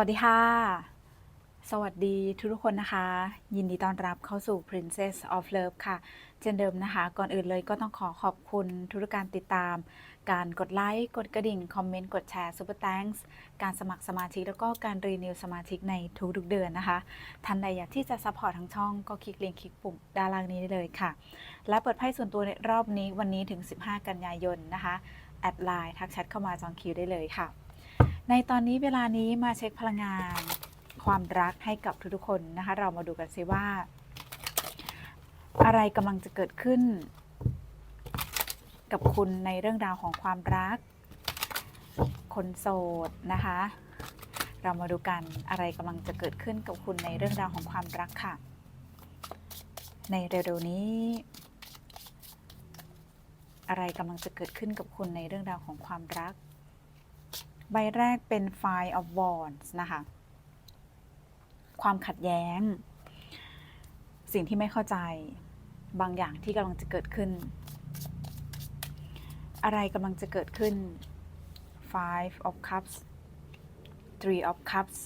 วัสดีค่ะ สวัสดีทุกคนนะคะ ยินดีต้อนรับเข้าสู่ Princess of Love ค่ะ เช่นเดิมนะคะ ก่อนอื่นเลยก็ต้องขอขอบคุณทุกการติดตาม การกดไลค์ กดกระดิ่ง คอมเมนต์ กดแชร์ Super Thanks การสมัครสมาชิก แล้วก็การรีนิวสมาชิกในทุกๆเดือนนะคะ ท่านใดอยากที่จะซัพพอร์ตทั้งช่องก็คลิกลิงก์คลิกปุ่มด้านล่างนี้ได้เลยค่ะ และเปิดไพ่ส่วนตัวในรอบนี้วันนี้ถึง 15 กันยายนนะคะ แอดไลน์ทักแชทเข้ามาจองคิวได้เลยค่ะ ในตอนนี้เวลานี้มาเช็คพลังงาน ความรักให้กับทุกๆคนนะคะ เรามาดูกันซิว่า อะไรกำลังจะเกิดขึ้น กับคุณในเรื่องราวของความรัก คนโสดนะคะ เรามาดูกันอะไรกำลังจะเกิดขึ้นกับคุณในเรื่องราวของความรักค่ะ ในเร็วๆนี้ อะไรกำลังจะเกิดขึ้นกับคุณในเรื่องราวของความรัก ใบแรกเป็น Five of Wands นะคะ ความขัดแย้ง สิ่งที่ไม่เข้าใจบางอย่างที่กำลังจะเกิดขึ้น อะไรกำลังจะเกิดขึ้น Five of Cups Three of Cups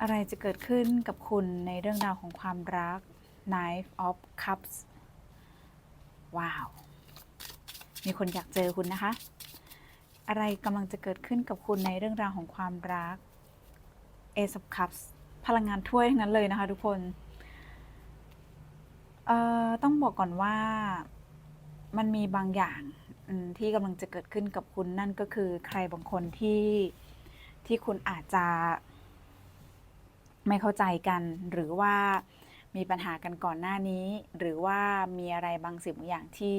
อะไรจะเกิดขึ้นกับคุณในเรื่องราวของความรัก Knife of Cups ว้าว มีคนอยากเจอคุณนะคะ อะไรกำลังจะเกิดขึ้นกับคุณในเรื่องราวของความรัก Ace of Cups พลังงานถ้วยทั้งนั้นเลยนะคะทุกคนเอ่อต้องบอกก่อนว่ามันมีบางอย่างที่กำลังจะเกิดขึ้นกับคุณนั่นก็คือใครบางคนที่ที่คุณอาจจะไม่เข้าใจกัน หรือว่ามีปัญหากันก่อนหน้านี้ หรือว่ามีอะไรบางสิ่งบางอย่างที่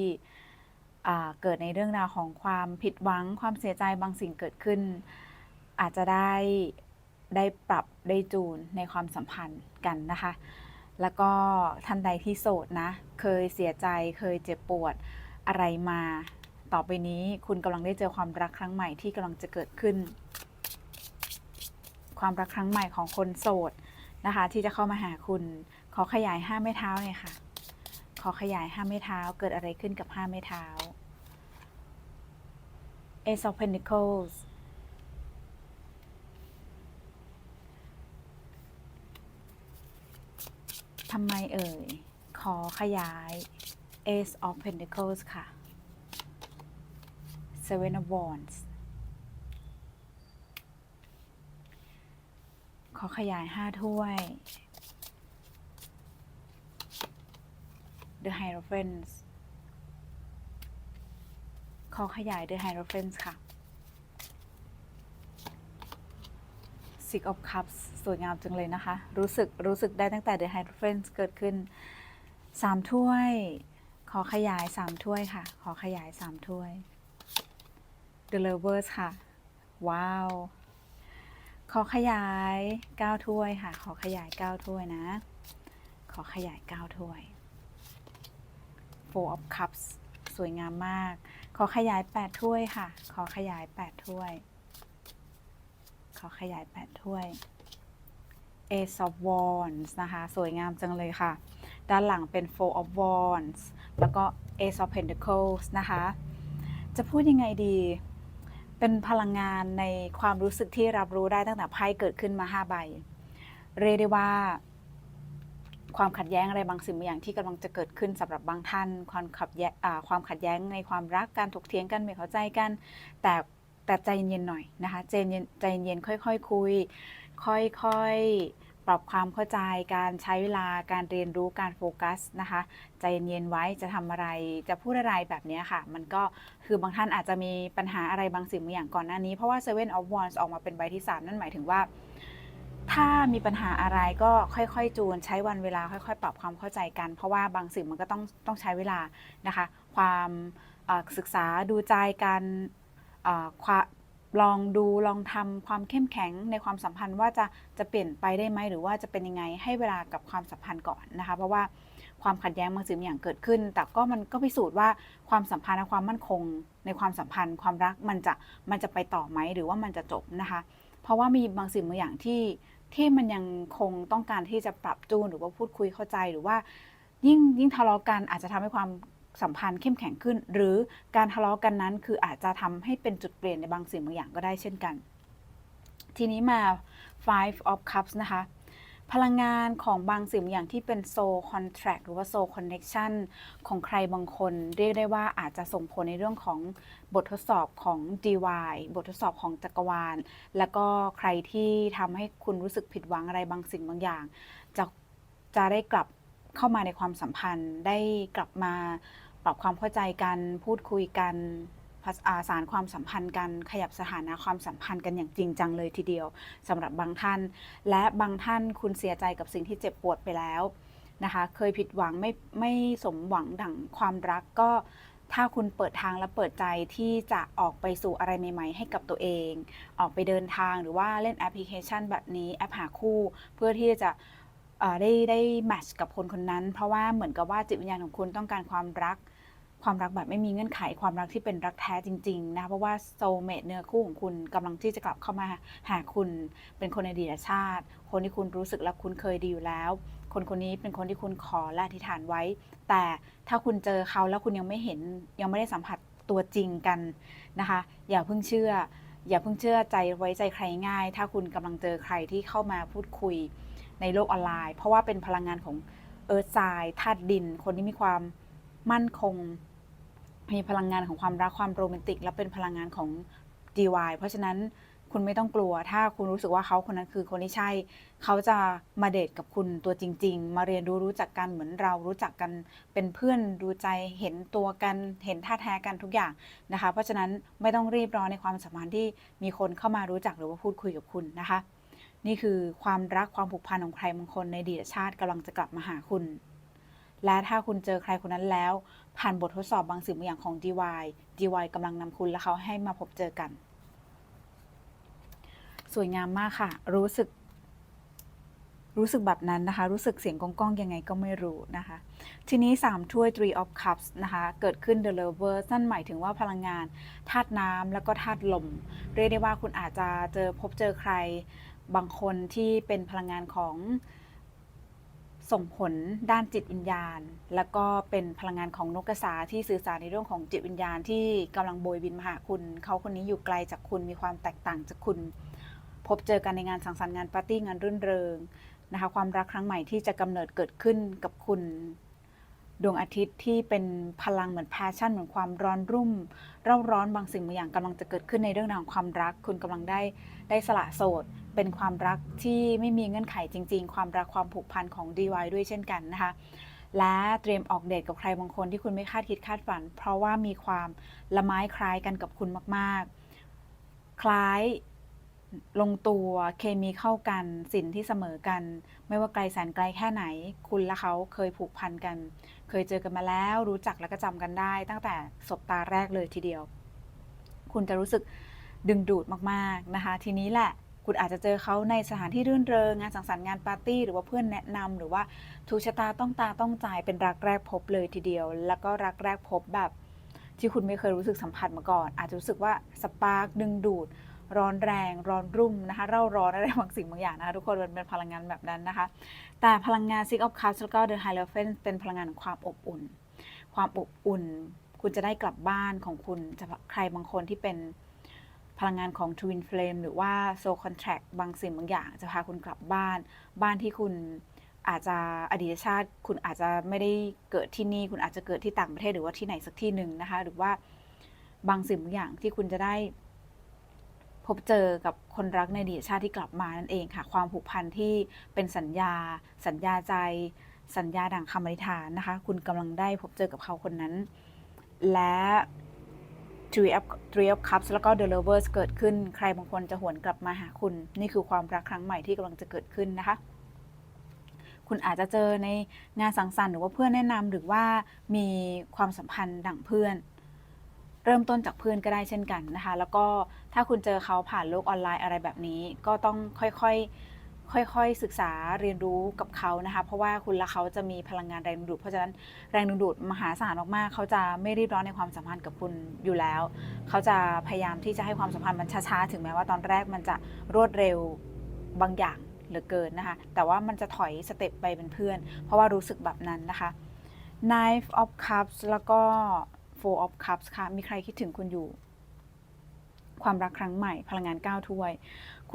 เกิดในเรื่องราวของความผิดหวังความเสียใจบางสิ่งเกิดขึ้น อาจจะได้ได้ปรับได้จูนในความสัมพันธ์กันนะคะ แล้วก็ท่านใดที่โสดนะ เคยเสียใจเคยเจ็บปวดอะไรมา ต่อไปนี้คุณกำลังได้เจอความรักครั้งใหม่ที่กำลังจะเกิดขึ้น ความรักครั้งใหม่ของคนโสดนะคะ ที่จะเข้ามาหาคุณ ขอขยายห้าไม้เท้าหน่ยค่ะขอขยายห้าไม้เท้าเกิดอะไรขึ้นกับห้าไม้เท้า Ace of Pentacles ทำไมเอ่ย ขอขยาย Ace of Pentacles ค่ะ Seven of Wands ขอขยายห้าถ้วย The Hierophants ขอขยาย The Hierophant ค่ะ Six of Cups สวยงามจังเลยนะคะ รู้สึกรู้สึกได้ตั้งแต่ The Hierophant เกิดขึ้นสามถ้วย ขอขยายสามถ้วยค่ะ ขอขยายสามถ้วย The Lovers ค่ะ ว้าว ขอขยาย 9 ถ้วยค่ะ ขอขยาย 9 ถ้วยนะ ขอขยาย 9 ถ้วย Four of Cups สวยงามมาก ขอขยาย 8 ถ้วยค่ะ ขอขยาย 8 ถ้วย ขอขยาย 8 ถ้วย Ace of Wands นะคะ สวยงามจังเลยค่ะ ด้านหลังเป็น Four of Wands แล้วก็ Ace of Pentacles นะคะ จะพูดยังไงดี เป็นพลังงานในความรู้สึกที่รับรู้ได้ตั้งแต่ไพ่เกิดขึ้นมา 5 ใบ เรียกได้ว่า ความขัดแย้งอะไรบางสิ่งบางอย่างที่กำลังจะเกิดขึ้นสำหรับบางท่าน ความขัดแย้งความขัดแย้งในความรักการถกเถียงกันไม่เข้าใจกัน แต่แต่ใจเย็นหน่อยนะคะใจเย็นใจเย็นค่อยๆคุย ค่อยๆปรับความเข้าใจการใช้เวลาการเรียนรู้การโฟกัสนะคะใจเย็นไว้จะทำอะไรจะพูดอะไรแบบนี้ค่ะ มันก็คือบางท่านอาจจะมีปัญหาอะไรบางสิ่งบางอย่างก่อนหน้านี้เพราะว่า Seven of Wands ออกมาเป็นใบที่ 3 นั่นหมายถึงว่า ถ้ามีปัญหาอะไรก็ค่อยๆ จูน ใช้วันเวลาค่อยๆ ปรับความเข้าใจกัน เพราะว่าบางสิ่งมันก็ต้องต้องใช้เวลานะคะ ความศึกษาดูใจกันลองดูลองทำความเข้มแข็งในความสัมพันธ์ว่าจะจะเปลี่ยนไปได้ไหมหรือว่าจะเป็นยังไงให้เวลากับความสัมพันธ์ก่อนนะคะ เพราะว่าความขัดแย้งบางสิ่งบางอย่างเกิดขึ้น แต่ก็มันก็พิสูจน์ว่าความสัมพันธ์และความมั่นคง ในความสัมพันธ์ ความรักมันจะมันจะไปต่อไหมหรือว่ามันจะจบนะคะ เพราะว่ามีบางสิ่งบางอย่างที่ ที่มันยังคงต้องการที่จะปรับจูนหรือว่าพูดคุยเข้าใจหรือว่า ยิ่งยิ่งทะเลาะกันอาจจะทำให้ความสัมพันธ์เข้มแข็งขึ้น หรือการทะเลาะกันนั้นคืออาจจะทำให้เป็นจุดเปลี่ยนในบางสิ่งบางอย่างก็ได้เช่นกัน ทีนี้มา five of cups นะคะ พลังงานของบางสิ่งบางอย่างที่เป็น soul contract หรือว่า soul connection ของใครบางคน เรียกได้ว่าอาจจะส่งผลในเรื่องของบททดสอบของ DY บททดสอบของจักรวาล แล้วก็ใครที่ทำให้คุณรู้สึกผิดหวังอะไรบางสิ่งบางอย่าง จะจะได้กลับเข้ามาในความสัมพันธ์ ได้กลับมาปรับความเข้าใจกันพูดคุยกัน สาสารความสัมพันธ์กันขยับสถานะความสัมพันธ์กันอย่างจริงจังเลยทีเดียวสำหรับบางท่าน และบางท่านคุณเสียใจกับสิ่งที่เจ็บปวดไปแล้วนะคะ เคยผิดหวังไม่ไม่สมหวังดั่งความรักก็ถ้าคุณเปิดทางและเปิดใจที่จะออกไปสู่อะไรใหม่ๆ ให้กับตัวเอง ออกไปเดินทางหรือว่าเล่นแอปพลิเคชันแบบนี้แอปหาคู่เพื่อที่จะได้ได้แมทช์กับคนคนนั้น เพราะว่าเหมือนกับว่าจิตวิญญาณของคุณต้องการความรัก ความรักแบบไม่มีเงื่อนไขความรักที่เป็นรักแท้จริงๆนะเพราะว่าโซเมตเนื้อคู่ของคุณกำลังที่จะกลับเข้ามาหาคุณเป็นคนในดีตชาติ คนที่คุณรู้สึกและคุ้นเคยดีอยู่แล้ว คนคนนี้เป็นคนที่คุณขอและอธิษฐานไว้ แต่ถ้าคุณเจอเขาแล้วคุณยังไม่เห็นยังไม่ได้สัมผัสตัวจริงกันนะคะ อย่าเพิ่งเชื่อ อย่าเพิ่งเชื่อใจไว้ใจใครง่าย ถ้าคุณกำลังเจอใครที่เข้ามาพูดคุยในโลกออนไลน์ เพราะว่าเป็นพลังงานของเอิร์ธทรายธาตุดิน คนที่มีความมั่นคง มีพลังงานของความรักความโรแมนติก และเป็นพลังงานของ DY เพราะฉะนั้นคุณไม่ต้องกลัว ถ้าคุณรู้สึกว่าเขาคนนั้นคือคนที่ใช่ เขาจะมาเดทกับคุณตัวจริง ๆ มาเรียนรู้รู้จักกันเหมือนเรารู้จักกันเป็นเพื่อนดูใจเห็นตัวกันเห็นท่าแท้กันทุกอย่างนะคะ เพราะฉะนั้นไม่ต้องรีบร้อนในความสัมพันธ์ที่มีคนเข้ามารู้จักหรือว่าพูดคุยกับคุณนะคะ นี่คือความรักความผูกพันของใครบางคนในดีตชาติกำลังจะกลับมาหาคุณ และถ้าคุณเจอใครคนนั้นแล้ว ผ่านบททดสอบบางสิ่งบางอย่างของ DY DY กำลังนำคุณและเขาให้มาพบเจอกัน สวยงามมากค่ะ รู้สึก รู้สึกแบบนั้นนะคะ รู้สึกเสียงก้องๆยังไงก็ไม่รู้นะคะ ทีนี้ 3 ถ้วย three of cups นะคะ เกิดขึ้น the lover นั่นหมายถึงว่าพลังงานธาตุน้ำแล้วก็ธาตุลม เรียกได้ว่าคุณอาจจะเจอพบเจอใคร บางคนที่เป็นพลังงานของ ส่งผลด้านจิตวิญญาณ แล้วก็เป็นพลังงานของนกกระสาที่สื่อสารในเรื่องของจิตวิญญาณที่กำลังโบยบินมาหาคุณ เขาคนนี้อยู่ไกลจากคุณมีความแตกต่างจากคุณ พบเจอกันในงานสังสรรค์งานปาร์ตี้งานรื่นเริงนะคะความรักครั้งใหม่ที่จะกำเนิดเกิดขึ้นกับคุณ ดวงอาทิตย์ที่เป็นพลังเหมือนแพชชั่นเหมือนความร้อนรุ่มเร่าร้อนบางสิ่งบางอย่างกำลังจะเกิดขึ้นในเรื่องราวของความรัก คุณกำลังได้ได้สละโสด เป็นความรักที่ไม่มีเงื่อนไขจริง ๆ ความรักความผูกพันของ DY ด้วยเช่นกันนะคะ และเตรียมออกเดทกับใครบางคนที่คุณไม่คาดคิดคาดฝัน เพราะว่ามีความละไม้คล้ายกันกับคุณมากๆ คล้ายลงตัวเคมีเข้ากันสินที่เสมอกัน ไม่ว่าไกลแสนไกลแค่ไหน คุณและเขาเคยผูกพันกัน เคยเจอกันมาแล้วรู้จักและก็จำกันได้ ตั้งแต่สบตาแรกเลยทีเดียว คุณจะรู้สึกดึงดูดมากๆนะคะ ทีนี้แหละ คุณอาจจะเจอเขาในสถานที่รื่นเริงงานสังสรรค์งานปาร์ตี้หรือว่าเพื่อนแนะนำหรือว่าถูกชะตาต้องตาต้องใจเป็นรักแรกพบเลยทีเดียว แล้วก็รักแรกพบแบบ ที่คุณไม่เคยรู้สึกสัมผัสมาก่อน อาจจะรู้สึกว่าสปาร์กดึงดูด ร้อนแรง ร้อนรุ่มนะคะเร่าร้อนอะไรบางสิ่งบางอย่างนะคะทุกคนมันเป็นพลังงานแบบนั้นนะคะ แต่พลังงาน Six of Cups แล้วก็ The Hierophant เป็นพลังงานของความอบอุ่น ความอบอุ่น คุณจะได้กลับบ้านของคุณจะใครบางคนที่เป็น พลังงานของ Twin Flame หรือว่า Soul Contract บางสิ่งบางอย่าง จะพาคุณกลับบ้าน บ้านที่คุณอาจจะอดีตชาติ คุณอาจจะไม่ได้เกิดที่นี่ คุณอาจจะเกิดที่ต่างประเทศหรือว่าที่ไหนสักที่หนึ่งนะคะ หรือว่าบางสิ่งบางอย่างที่คุณจะได้ พบเจอกับคนรักในอดีตชาติที่กลับมานั่นเองค่ะ ความผูกพันที่เป็นสัญญา สัญญาใจ สัญญาดังคำอธิษฐานนะคะ คุณกำลังได้พบเจอกับเขาคนนั้น และ Three of Three of Cups แล้วก็ The Lovers เกิดขึ้น ใครบางคนจะหวนกลับมาหาคุณ นี่คือความรักครั้งใหม่ที่กำลังจะเกิดขึ้นนะคะ คุณอาจจะเจอในงานสังสรรค์หรือว่าเพื่อนแนะนำหรือว่ามีความสัมพันธ์ดั่งเพื่อน เริ่มต้นจากเพื่อนก็ได้เช่นกันนะคะ แล้วก็ถ้าคุณเจอเขาผ่านโลกออนไลน์อะไรแบบนี้ ก็ต้องค่อยๆ ค่อยๆศึกษาเรียนรู้กับเขานะคะ เพราะว่าคุณและเขาจะมีพลังงานแรงดึงดูด เพราะฉะนั้นแรงดึงดูดมหาศาลมากๆ เขาจะไม่รีบร้อนในความสัมพันธ์กับคุณอยู่แล้ว เขาจะพยายามที่จะให้ความสัมพันธ์มันช้าๆ ถึงแม้ว่าตอนแรกมันจะรวดเร็วบางอย่างเหลือเกินนะคะ แต่ว่ามันจะถอยสเต็ปไปเป็นเพื่อน เพราะว่ารู้สึกแบบนั้นนะคะ Knife of Cups แล้วก็ Four of Cups ค่ะ มีใครคิดถึงคุณอยู่ ความรักครั้งใหม่ พลังงานก้าวถ้วย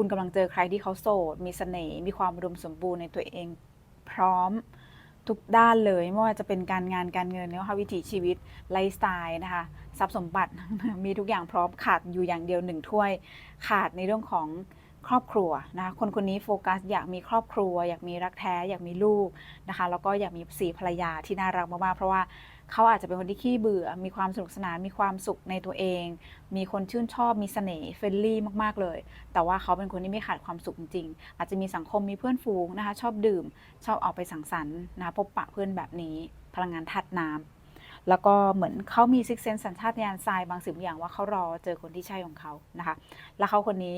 คุณกำลังเจอใครที่เขาโสด มีเสน่ห์มีความอุดมสมบูรณ์ในตัวเองพร้อมทุกด้านเลยไม่ว่าจะเป็นการงานการเงินนะคะวิถีชีวิตไลฟ์สไตล์นะคะทรัพย์สมบัติมีทุกอย่างพร้อมขาดอยู่อย่างเดียวหนึ่งถ้วย ขาดในเรื่องของครอบครัวนะคะคนคนนี้โฟกัสอยากมีครอบครัว อยากมีรักแท้ อยากมีลูกนะคะแล้วก็อยากมีสีภรรยาที่น่ารักมากๆเพราะว่า เขาอาจจะเป็นคนที่ขี้เบื่อ มีความสนุกสนาน มีความสุขในตัวเอง มีคนชื่นชอบ มีเสน่ห์เฟรนลี่มากๆเลย แต่ว่าเขาเป็นคนที่ไม่ขาดความสุขจริงๆ อาจจะมีสังคม มีเพื่อนฝูงนะคะ ชอบดื่ม ชอบออกไปสังสรรค์นะคะพบปะเพื่อนแบบนี้ พลังงานธาตุน้ำแล้วก็เหมือนเขามีซิกเซนสัญชาตญาณทรายบางสิ่งบางอย่างว่าเขารอเจอคนที่ใช่ของเขานะคะ แล้วเขาคนนี้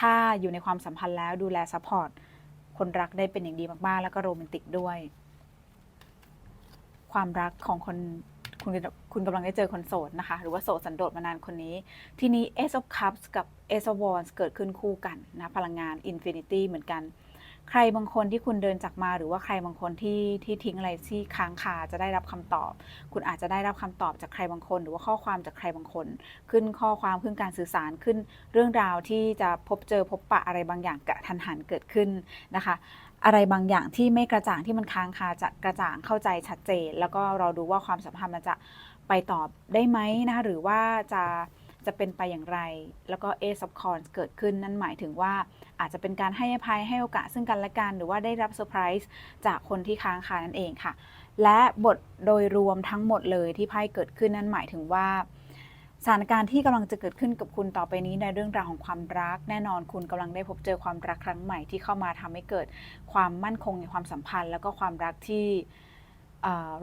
ถ้าอยู่ในความสัมพันธ์แล้วดูแลซัพพอร์ตคนรักได้เป็นอย่างดีมากๆ แล้วก็โรแมนติกด้วย ความรักของคนคุณคุณกำลังได้เจอคนโสดนะคะ หรือว่าโสดสันโดษมานานคนนี้ ทีนี้ Ace of Cups กับ Ace of Wands เกิดขึ้นคู่กันนะพลังงาน Infinity เหมือนกัน ใครบางคนที่คุณเดินจากมา หรือว่าใครบางคนที่ที่ทิ้งอะไรที่ค้างคาจะได้รับคำตอบ คุณอาจจะได้รับคำตอบจากใครบางคน หรือว่าข้อความจากใครบางคน ขึ้นข้อความขึ้นการสื่อสารขึ้น เรื่องราวที่จะพบเจอพบปะอะไรบางอย่างกระทันหันเกิดขึ้นนะคะ อะไรบางอย่างที่ไม่กระจ่างที่มันค้างคาจะกระจ่างเข้าใจชัดเจน แล้วก็เราดูว่าความสัมพันธ์มันจะไปตอบได้ไหมนะคะหรือว่าจะจะเป็นไปอย่างไร แล้วก็ Ace of Coins เกิดขึ้นนั่นหมายถึงว่าอาจจะเป็นการให้อภัยให้โอกาสซึ่งกันและกันหรือว่าได้รับเซอร์ไพรส์จากคนที่ค้างคานั่นเองค่ะ และบทโดยรวมทั้งหมดเลยที่ไพ่เกิดขึ้นนั่นหมายถึงว่า สถานการณ์ที่กำลังจะเกิดขึ้นกับคุณต่อไปนี้ในเรื่องราวของความรัก แน่นอนคุณกำลังได้พบเจอความรักครั้งใหม่ที่เข้ามาทำให้เกิดความมั่นคงในความสัมพันธ์ แล้วก็ความรักที่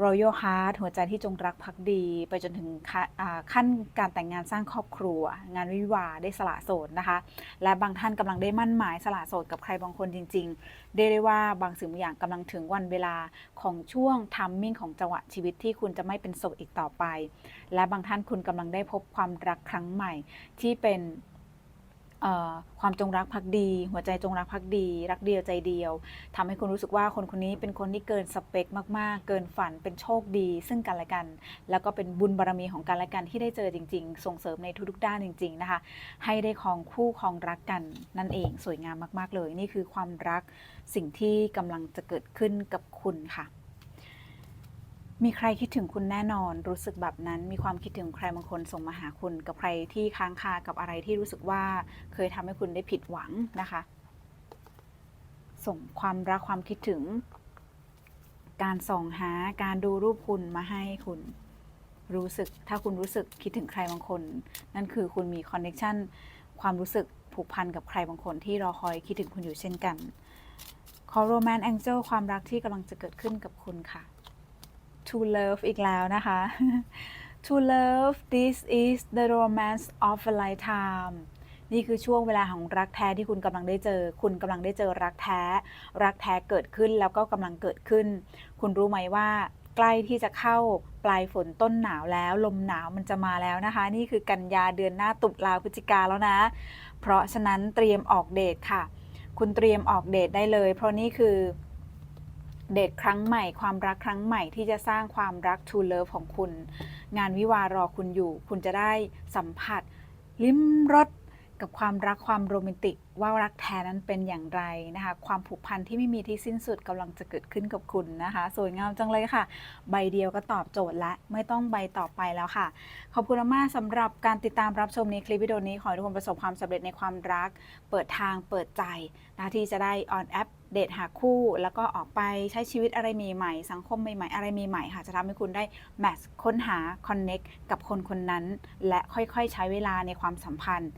royal heart หัวใจที่จงรักภักดี ไปจนถึงขั้นอ่าขั้นการแต่งงานสร้างครอบครัว งานวิวาได้สละโสดนะคะ และบางท่านกำลังได้มั่นหมายสละโสดกับใครบางคนจริงๆ ได้ได้ว่าบางสิ่งบางอย่างกำลังถึงวันเวลาของช่วงทัมมิ่งของจังหวะชีวิตที่คุณจะไม่เป็นโสดอีกต่อไป และบางท่านคุณกำลังได้พบความรักครั้งใหม่ที่เป็น เอ่อความจงรักภักดี หัวใจจงรักภักดี รักเดียวใจเดียวทำให้คุณรู้สึกว่าคนคนนี้เป็นคนที่เกินสเปคมากๆ เกินฝันเป็นโชคดี ซึ่งกันและกัน แล้วก็เป็นบุญบารมีของกันและกันที่ได้เจอจริง ๆ ส่งเสริมในทุกๆด้านจริง ๆ นะคะ ให้ได้ครองคู่ครองรักกันนั่นเองสวยงามมาก ๆ เลย นี่คือความรักสิ่งที่กำลังจะเกิดขึ้นกับคุณค่ะ มีใครคิดถึงคุณแน่นอน รู้สึกแบบนั้น มีความคิดถึงใครบางคนส่งมาหาคุณ กับใครที่ค้างคากับอะไรที่รู้สึกว่าเคยทำให้คุณได้ผิดหวังนะคะ ส่งความรักความคิดถึง การส่องหาการดูรูปคุณมาให้คุณรู้สึกถ้าคุณรู้สึกคิดถึงใครบางคน นั่นคือคุณมีคอนเน็ชันความรู้สึกผูกพันกับใครบางคนที่รอคอยคิดถึงคุณอยู่เช่นกัน ขอโรแมนต์แองเจิลความรักที่กำลังจะเกิดขึ้นกับคุณค่ะ To love อีกแล้วนะคะ To love this is the romance of a lifetime นี่คือช่วงเวลาของรักแท้ที่คุณกำลังได้เจอ คุณกำลังได้เจอรักแท้ รักแท้เกิดขึ้นแล้วก็กำลังเกิดขึ้น คุณรู้ไหมว่าใกล้ที่จะเข้าปลายฝนต้นหนาวแล้ว ลมหนาวมันจะมาแล้วนะคะ นี่คือกันยาเดือนหน้าตุลาพฤศจิกาแล้วนะ เพราะฉะนั้นเตรียมออกเดทค่ะ คุณเตรียมออกเดทได้เลย เพราะนี่คือ เดทครั้งใหม่ความรักครั้งใหม่ที่จะสร้างความรัก to love ของคุณ งานวิวารอคุณอยู่ คุณจะได้สัมผัส ลิ้มรสกับความรักความโรแมนติก ว่ารักแท้นั้นเป็นอย่างไรนะคะ ความผูกพันที่ไม่มีที่สิ้นสุดกำลังจะเกิดขึ้นกับคุณนะคะ สวยงามจังเลยค่ะ ใบเดียวก็ตอบโจทย์และไม่ต้องใบต่อไปแล้วค่ะ ขอบคุณมากๆสำหรับการติดตามรับชมในคลิปวิดีโอนี้ ขอให้ทุกคนประสบความสำเร็จในความรัก เปิดทางเปิดใจนะที่จะได้ออนแอป เดทหาคู่ แล้วก็ออกไปใช้ชีวิตอะไรใหม่ๆ สังคมใหม่ๆ อะไรใหม่ๆค่ะ จะทำให้คุณได้แมทช์ค้นหาคอนเน็กกับคนคนนั้น และค่อยๆใช้เวลาในความสัมพันธ์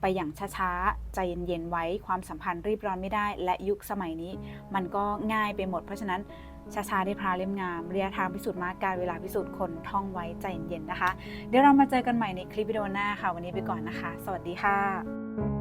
ไปอย่างช้าๆ ใจเย็นๆ ไว้ ความสัมพันธ์รีบร้อนไม่ได้ และยุคสมัยนี้ มันก็ง่ายไปหมด เพราะฉะนั้นช้าๆได้พราเล่มงามระยะทางพิสูจน์มากการเวลาพิสูจน์คนท่องไว้ใจเย็นๆนะคะ เดี๋ยวเรามาเจอกันใหม่ในคลิปวิดีโอหน้าค่ะ วันนี้ไปก่อนนะคะ สวัสดีค่ะ